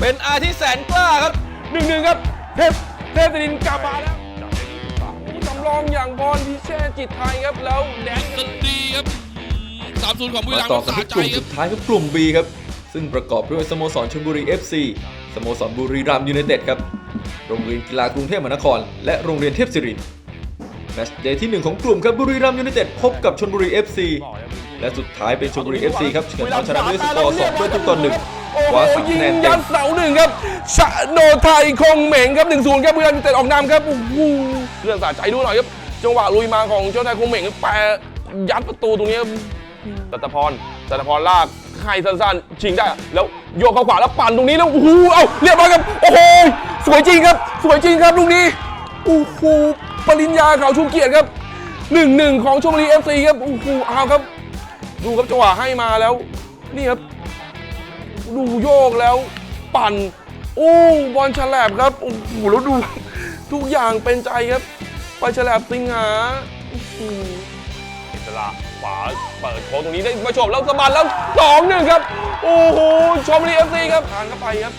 เป็นอาที่แสนกล้าครับหนึ่งหนึ่งครับเทพเทพดินกลับมาแล้วจำลองอย่างบอลพิเชษจิตไทยครับแล้วแดนสตรีครับสามศูนย์ของบุรีมารัมย์ต่อคกันรับที่สากใจลุ่มครัสุบดท้ายครับกลุ่ม B ครับซึ่งประกอบด้วยสโมสรชลบุรี FC สโมสรบุรีรัมย์ยูไนเต็ดครับโรงเรียนกีฬากรุงเทพมหานคร และโรงเรียนเทพศิรินทร์แมตช์เดย์ที่หนึ่งของกลุ่มครับบุรีรัมย์ยูไนเต็ดพบกับชลบุรี FC และสุดท้ายเป็นชลบุรี FC ครับเฉือนเอาชนะด้วยสกอร์2ประตูต่อหนึ่ง โอ้คโหว้าสามยิคะงแนนเต็ยัมดเสาหนึ่งครับชะโนไทยคงเหม่งครับ1นศูนย์ครับบุรีรัมย์ยูไนเต็ดออกนำครับโอ้โหเรื่องสะใจดูหน่อยครับจังหวะลุยมาของเจ้าไทยคงเหม่งครับแปรยัดประตูตรงนี้ครับตัตพรตัตพรลากให้สั้นๆ ชิงได้ แล้วโยกเข้าขวาแล้วปั่นตรงนี้แล้วโอ้โหเอาเรียบร้อยครับโอ้โหสวยจริงครับ สวยจริงครับลูกนี้โอ้โหปริญญาเขาชูเกียรติครับหนึ่งหนึ่งของชมบุรีเอฟซีครับโอ้โหเอาครับ ดูครับจังหวะให้มาแล้ว นี่ครับ ดูโยกแล้วปั่น โอ้บอลฉลบครับ โอ้โหแล้วดู ทุกอย่างเป็นใจครับ ไปฉลบสิงหาอิสระขวาเปิดโค้งตรงนี้ได้มาชมแล้วสะบัดแล้วสองหนึ่งครับ โอ้โหชมบุรีเอฟซีครับทานเข้าไปครับ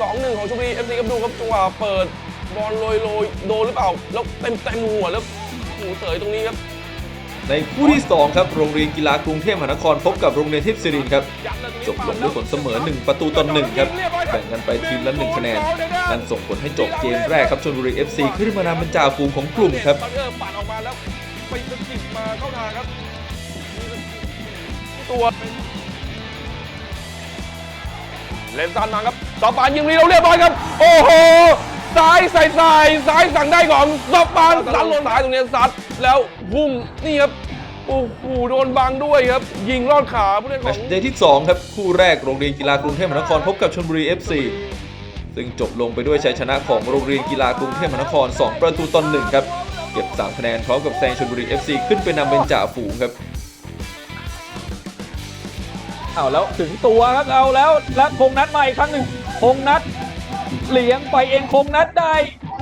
สองหนึ่งของชมบุรีเอฟซีครับดูครับจังหวะเปิดบอลโรยโรยๆโดนหรือเปล่า แล้วเต็มเต็มหัวแล้วหูเสยตรงนี้ครับ ในคู่ที่ 2 ครับ โรงเรียนกีฬากรุงเทพมหานครพบกับโรงเรียนเทพศิรินทร์ครับจบลงด้วยผลเสมอ 1 ประตูต่อ1ครับแบ่งกันไปทีมละ 1 คะแนนนั่นส่งผลให้จบเกมแรกครับชลบุรี FC ขึ้นมานำเป็นจ่าฝูงของกลุ่มครับบังเออปัดออกมาแล้วไปสะกิดมาเข้าทางครับตัวเป็นเลนซันมาครับซอปปานยิงรีเราเรียบร้อยครับ โอ้โหซ้ายใส่ใส่ซ้ายสั่งได้ของซอปปานซัดลงซ้ายตรงนี้ซัดแล้ว พุ่งนี่ครับโอ้โหโดนบังด้วยครับ ยิงลอดขาผู้เล่นขแมอตงช์เดย์ที่ 2 ครับ คู่แรกโรงเรียนกีฬากรุงเทพมหานครพบกับชลบุรี FC ซึ่งจบลงไปด้วยชัยชนะของโรงเรียนกีฬากรุงเทพมหานคร 2 ประตูต่อ1ครับ เก็บ 3 คะแนนพร้อมกับแซงชลบุรี FC ขึ้นไปนำเป็นจ่าฝูงครับ เอาแล้วถึงตัวครับเอาแล้วแล้วคงนัดมาอีกครั้งหนึ่งคงนัดเลี้ยงไปเองคงนัดได้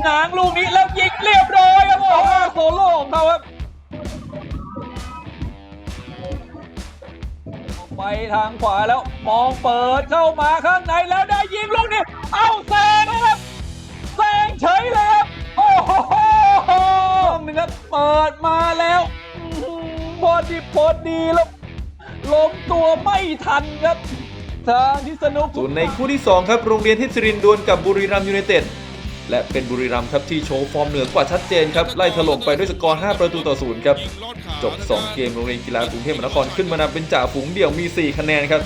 ง้างลูกนี้แล้วยิงเรียบร้อยครับโอ้โหโซโล่ของเขาครับ ไปทางขวาแล้วมองเปิดเข้ามาข้างในแล้วได้ยิงลูกนี้ เอาแซงนะครับแซงเฉยเลยครับโอ้โหนึ่งครับเปิดมาแล้วอื้อหือพอดีพอดีแล้วล้มตัวไม่ทันครับทางที่สนุกส่วนในคู่ที่ 2 ครับ โรงเรียนเทพศิรินทร์ดวลกับบุรีรัมย์ยูไนเต็ด และเป็นบุรีรัมย์ครับที่โชว์ฟอร์มเหนือกว่าชัดเจนครับไล่ถล่มไปด้วยสกอร์ 5 ประตูต่อศูนย์ครับยิงลอดขาจบ 2 เกมโรงเรียนกีฬากรุงเทพมหานครขึ้นมานำเป็นจ่าฝูงเดี่ยวมี 4 คะแนนครับ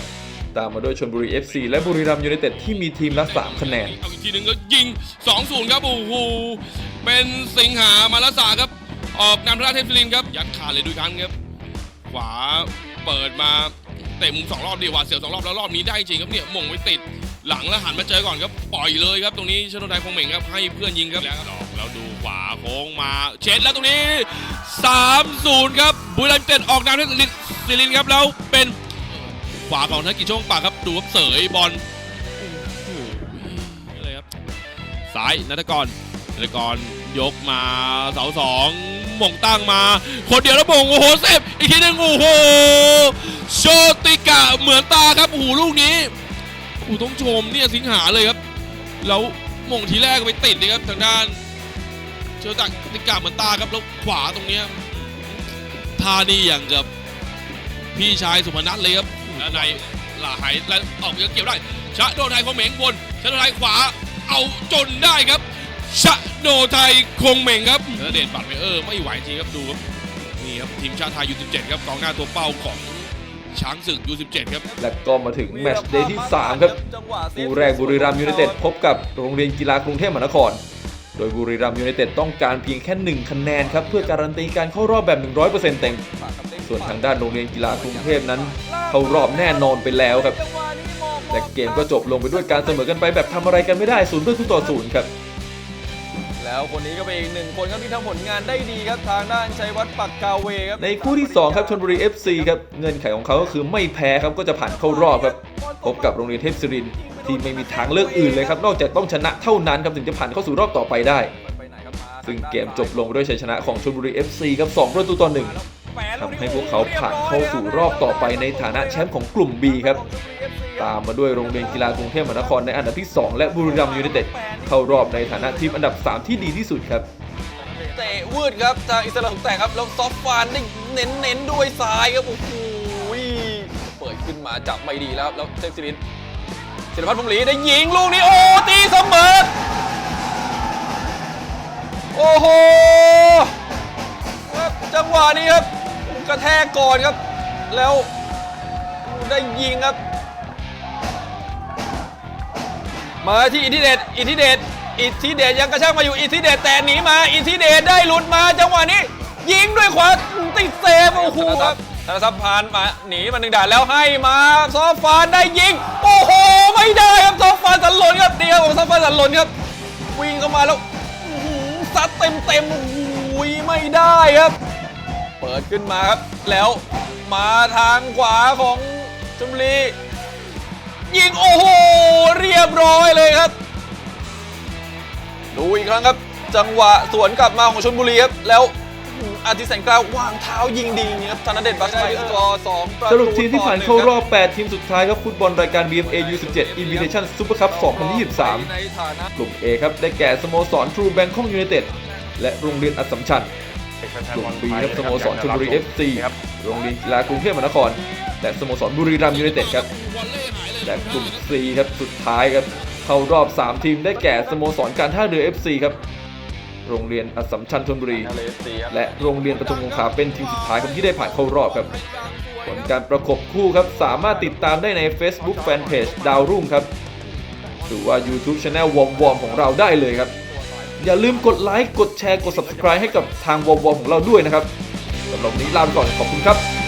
ตามมาด้วยชลบุรี FC และบุรีรัมย์ยูไนเต็ดที่มีทีมละ 3 คะแนนเอาอีกทีหนึ่งก็ยิง 2-0 ครับโอ้โหเป็นสิงหามาลสาครับ ออกนำทางด้านเทพศิรินทร์ครับยัดขาดเลยด้วยกันครับ ขวาเปิดมาเตะมุมสองรอบดีกว่าเสียวสองรอบแล้วรอบนี้ได้จริงครับเนี่ยหม่งไว้ติด หลังแล้วหันมาเจอก่อนครับปล่อยเลยครับตรงนี้ชนนไทยคงเหม่งครับให้เพื่อนยิงครับแล้วดอกแล้วดูขวาโค้งมาเช็ดแล้วตรงนี้ 3-0 ครับบุรีรัมย์เต็ดออกนำเทพศิรินครับแล้วเป็นขวาของธนกิจช่วงปากครับดูครับเสยบอลโอ้โหอะไรครับซ้ายนัทกรนัทกรยกมาเสาสองมงตั้งมา คนเดียวแล้วม่งโอ้โหเซฟอีกทีหนึงโอ้โหโชติกะเหมือนตาครับโอ้โหลูกนี้ อ้โหต้องชมเนี่ยสิงหาเลยครับ แล้วหม่งทีแรกไปติดเลยครับทางด้านโชติกะเหมือนตาครับแล้วขวาตรงเนี้ยท่านี่อย่างกับพี่ชายสุพนัทเลยครับแล้วในหลาหายแล้วออกไปเกี่ยวได้ชะโนไทยคงเหม่งบนชะโนไทยขวาเอาจนได้ครับชะโนไทยคงเหม่งครับแล้วเดชบัตรไม่เออไม่ไหวจริงครับดูครับนี่ครับทีมชาติไทยยู17ครับกองหน้าตัวเป้าของ ช้างศึกยู17 ครับ และก็มาถึงแมตช์เดย์ที่ 3 ครับคู่แรกบุรีรัมย์ยูไนเต็ดพบกับโรงเรียนกีฬากรุงเทพมหานคร โดยบุรีรัมย์ยูไนเต็ดต้องการเพียงแค่ 1 คะแนนครับ เพื่อการันตีการเข้ารอบแบบ 100%เต็ม ส่วนทางด้านโรงเรียนกีฬากรุงเทพนั้น เข้ารอบแน่นอนไปแล้วครับและเกมก็จบลงไปด้วยการเสมอกันไปแบบทำอะไรกันไม่ได้ศูนย์ประตูต่อศูนย์ครับ แล้วคนนี้ก็เป็นอีกหนึ่งคนครับที่ทำผลงานได้ดีครับทางด้านชัยวัฒน์ปักกาเวครับในคู่ที่ 2 ครับชลบุรี FC ครับเงื่อนไขของเขาก็คือไม่แพ้ครับก็จะผ่านเข้ารอบครับพบกับโรงเรียนเทพศิรินที่ไม่มีทางเลือกอื่นเลยครับนอกจากต้องชนะเท่านั้นครับถึงจะผ่านเข้าสู่รอบต่อไปได้ ซึ่งเกมจบลงด้วยชัยชนะของชลบุรี FC ครับ2ประตูต่อ1ทำให้พวกเขาผ่านเข้าสู่รอบต่อไปในฐานะแชมป์ของกลุ่ม B ครับ ตามมาด้วยโรงเรียนกีฬากรุงเทพมหานครในอันดับที่ 2 และบุรีรัมย์ยูไนเต็ดเข้ารอบในฐานะทีมอันดับ 3 ที่ดีที่สุดครับเตะวืดครับทางอิสระถูกแตกครับแล้วซอฟฟานได้เน้นเน้นด้วยซ้ายครับโอ้โหเปิดขึ้นมาจับไม่ดีแล้วครับแล้วเซฟซิลินศิลพัฒน์พรหมหลีได้ยิงลูกนี้โอ้ตีเสมอโอ้โหครับจังหวะนี้ครับกระแทกก่อนครับ แล้วได้ยิงครับ มาที่อิทธิเดชอิทธิเดชอิทธิเดชยังกระชากมาอยู่อิทธิเดชแต่หนีมาอิทธิเดชได้หลุดมาจังหวะนี้ ยิงด้วยขวาติดเซฟโอ้โหครับธนทรัพย์ผ่านมาหนีมาหนึ่งด่านแล้วให้มาซอฟฟานได้ยิงโอ้โหไม่ได้ครับซอฟฟานสันหล่นครับเดียวของซอฟฟานสันหล่นครับ วิ่งเข้ามาแล้วหือซัดเต็มเต็มโอ้โหไม่ได้ครับ เปิดขึ้นมาครับแล้วมาทางขวาของชมบุรี ยิงโอ้โหเรียบร้อยเลยครับ ดูอีกครั้งครับ จังหวะสวนกลับมาของชนบุรีครับแล้วอาทิตย์แสงกล้าวางเท้ายิงดีจริงครับธนเดชบัคไมสกอร์สองประสตูรุปทีมที่ผ่านต่เข้าหงครอบ 8 ทีมสุดท้ายครับฟุตบอลรายการ BMA U17 Invitation Super Cup 2023ในฐานะกลุ่ม A ครับ ได้แก่สโมสร True Bangkok United และโรงเรียนอัสสัมชัญกลุ่ม B ครับสโมสรชลบุรี FC โรงเรียนกีฬากรุงเทพมหานคร และสโมสรบุรีรัมย์ยูไนเต็ดครับ และกลุ่ม C ครับสุดท้ายครับเข้ารอบ 3 ทีมได้แก่สโมสรการท่าเรือ FC ครับโรงเรียนอัสสัมชัญชลบุรี และโรงเรียนปทุมคงคาเป็นทีมสุดท้ายครับที่ได้ผ่านเข้ารอบครับผลการประกบคู่ครับสามารถติดตามได้ใน Facebook Fanpage ดาวรุ่งครับหรือว่า YouTube Channel วอมวอมของเราได้เลยครับ อย่าลืมกดไลค์กดแชร์กด Subscribe ให้กับทางวอมวอมของเราด้วยนะครับสำหรับวันนี้ลาไปก่อนขอบคุณครับ